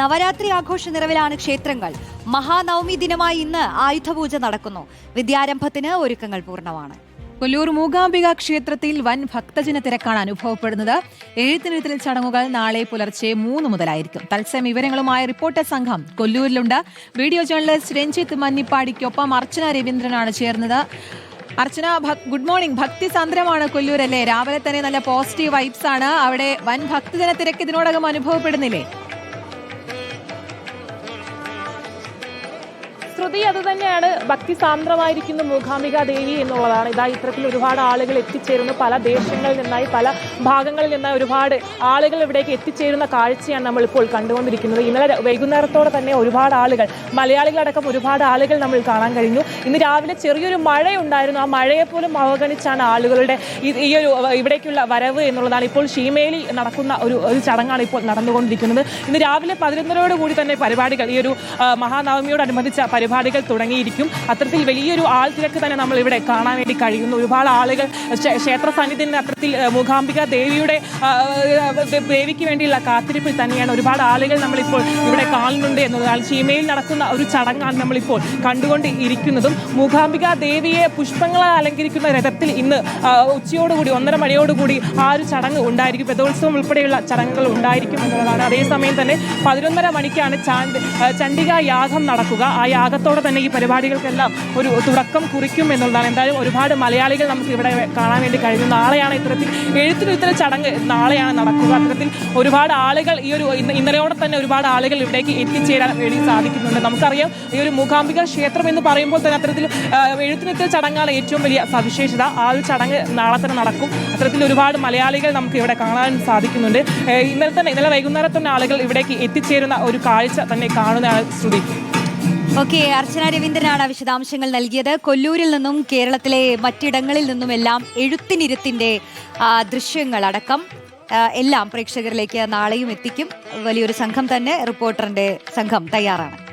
നവരാത്രി ആഘോഷ നിറവിലാണ് ക്ഷേത്രങ്ങൾ. മഹാനവമി ദിനമായി ഇന്ന് ആയുധപൂജ നടക്കുന്നു. വിദ്യാരംഭത്തിന് ഒരുക്കങ്ങൾ പൂർണമാണ്. കൊല്ലൂർ മൂകാംബിക ക്ഷേത്രത്തിൽ വൻ ഭക്തജന തിരക്കാണ് അനുഭവപ്പെടുന്നത്. എഴുത്തിനെഴുത്തിൽ ചടങ്ങുകൾ നാളെ പുലർച്ചെ മൂന്ന് മുതലായിരിക്കും. തത്സമയ വിവരങ്ങളുമായ റിപ്പോർട്ടർ സംഘം കൊല്ലൂരിലുണ്ട്. വീഡിയോ ജേർണലിസ്റ്റ് രഞ്ജിത്ത് മന്നിപ്പാടിക്കൊപ്പം അർച്ചന രവീന്ദ്രനാണ് ചേർന്നത്. Archana good morning. ഭക്തി സാന്ദ്രമാണ് കൊല്ലൂർ അല്ലേ രാവിലെ തന്നെ നല്ല പോസിറ്റീവ് വൈബ്സ് ആണ് അവിടെ വൻ ഭക്തജന തിരക്ക് ഇതിനോടകം അനുഭവപ്പെടുന്നില്ലേ? ശ്രുതി അത് തന്നെയാണ്. ഭക്തി സാന്ദ്രമായിരിക്കുന്ന മൂകാംബിക ദേവി എന്നുള്ളതാണ്. ഇതാ ഇത്തരത്തിൽ ഒരുപാട് ആളുകൾ എത്തിച്ചേരുന്നു. പല ദേശങ്ങളിൽ നിന്നായി പല ഭാഗങ്ങളിൽ നിന്നായി ഒരുപാട് ആളുകൾ ഇവിടേക്ക് എത്തിച്ചേരുന്ന കാഴ്ചയാണ് നമ്മൾ ഇപ്പോൾ കണ്ടുകൊണ്ടിരിക്കുന്നത്. ഇന്നലെ വൈകുന്നേരത്തോടെ തന്നെ ഒരുപാട് ആളുകൾ മലയാളികളടക്കം ഒരുപാട് ആളുകൾ നമ്മൾ കാണാൻ കഴിഞ്ഞു. ഇന്ന് രാവിലെ ചെറിയൊരു മഴയുണ്ടായിരുന്നു. ആ മഴയെ പോലും അവഗണിച്ചാണ് ആളുകളുടെ ഈ- ഒരു ഇവിടേക്കുള്ള വരവ് എന്നുള്ളതാണ്. ഇപ്പോൾ ഷീമേലി നടക്കുന്ന ഒരു ഒരു ചടങ്ങാണ് ഇപ്പോൾ നടന്നുകൊണ്ടിരിക്കുന്നത്. ഇന്ന് രാവിലെ പതിനൊന്നരയോട് കൂടി തന്നെ പരിപാടികൾ ഈ ഒരു മഹാനവമിയോടനുബന്ധിച്ച മഹാനവമിയോടനുബന്ധിച്ച പരിപാടികൾ തുടങ്ങിയിരിക്കും. അത്തരത്തിൽ വലിയൊരു ആൾ തിരക്ക് തന്നെ നമ്മൾ ഇവിടെ കാണാൻ വേണ്ടി കഴിയുന്നു. ഒരുപാട് ആളുകൾ ക്ഷേ- ക്ഷേത്ര സന്നിധിന്റെ അത്തരത്തിൽ മൂകാംബിക ദേവിയുടെ ദേവിക്ക് വേണ്ടിയുള്ള കാത്തിരിപ്പിൽ തന്നെയാണ് ഒരുപാട് ആളുകൾ നമ്മളിപ്പോൾ ഇവിടെ കാണുന്നുണ്ട് എന്നതാണ് ചീമയിൽ നടക്കുന്ന ഒരു ചടങ്ങാണ് നമ്മളിപ്പോൾ കണ്ടുകൊണ്ട് ഇരിക്കുന്നതും. മൂകാംബിക ദേവിയെ പുഷ്പങ്ങളാൽ അലങ്കരിക്കുന്ന രഥത്തിൽ ഇന്ന് ഉച്ചയോടുകൂടി ഒന്നര മണിയോടുകൂടി ആ ഒരു ചടങ്ങ് ഉണ്ടായിരിക്കും. രഥോത്സവം ഉൾപ്പെടെയുള്ള ചടങ്ങുകൾ ഉണ്ടായിരിക്കും എന്നുള്ളതാണ്. അതേസമയം തന്നെ പതിനൊന്നര മണിക്കാണ് ചാണ്ട് ചണ്ഡിക യാഗം നടക്കുക. ആ യാഗത്തോടെ തന്നെ ഈ പരിപാടികൾക്കെല്ലാം ഒരു തുടക്കം കുറിക്കും എന്നുള്ളതാണ്. എന്തായാലും ഒരുപാട് മലയാളികൾ നമുക്ക് ഇവിടെ കാണാൻ വേണ്ടി കഴിഞ്ഞു നാളെയാണ് ഇത്തരത്തിൽ എഴുത്തിനും ഇത്തരം ചടങ്ങ് നാളെയാണ് നടക്കുക. അത്തരത്തിൽ ഒരുപാട് ആളുകൾ ഈ ഒരു ഇന്ന- ഇന്നലെയോടെ തന്നെ ഒരുപാട് ആളുകൾ ഇവിടേക്ക് എത്തിച്ചേരാൻ വേണ്ടി സാധിക്കുന്നുണ്ട്. നമുക്കറിയാം ഈ ഒരു മൂകാംബിക ക്ഷേത്രം എന്ന് പറയുമ്പോൾ തന്നെ അത്തരത്തിൽ എഴുത്തിനിത്തരം ചടങ്ങാണ് ഏറ്റവും വലിയ സവിശേഷത. ആ ഒരു ചടങ്ങ് നാളെ തന്നെ നടക്കും. അത്തരത്തിൽ ഒരുപാട് മലയാളികൾ നമുക്ക് ഇവിടെ കാണാൻ സാധിക്കുന്നുണ്ട്. ഇന്നലെ തന്നെ ഇന്നലെ വൈകുന്നേരം തന്നെ ആളുകൾ ഇവിടേക്ക് എത്തിച്ചേരുന്ന ഒരു കാഴ്ച തന്നെ കാണുന്നതാണ് ശ്രുതി. ഓക്കെ അർച്ചന രവീന്ദ്രനാണ് വിശദാംശങ്ങൾ നൽകിയത്. കൊല്ലൂരിൽ നിന്നും കേരളത്തിലെ മറ്റിടങ്ങളിൽ നിന്നുമെല്ലാം എഴുത്തിനിരുത്തിന്റെ ആ, ദൃശ്യങ്ങളടക്കം എല്ലാം പ്രേക്ഷകരിലേക്ക് നാളെയും എത്തിക്കും. വലിയൊരു സംഘം തന്നെ റിപ്പോർട്ടറിന്റെ സംഘം തയ്യാറാണ്.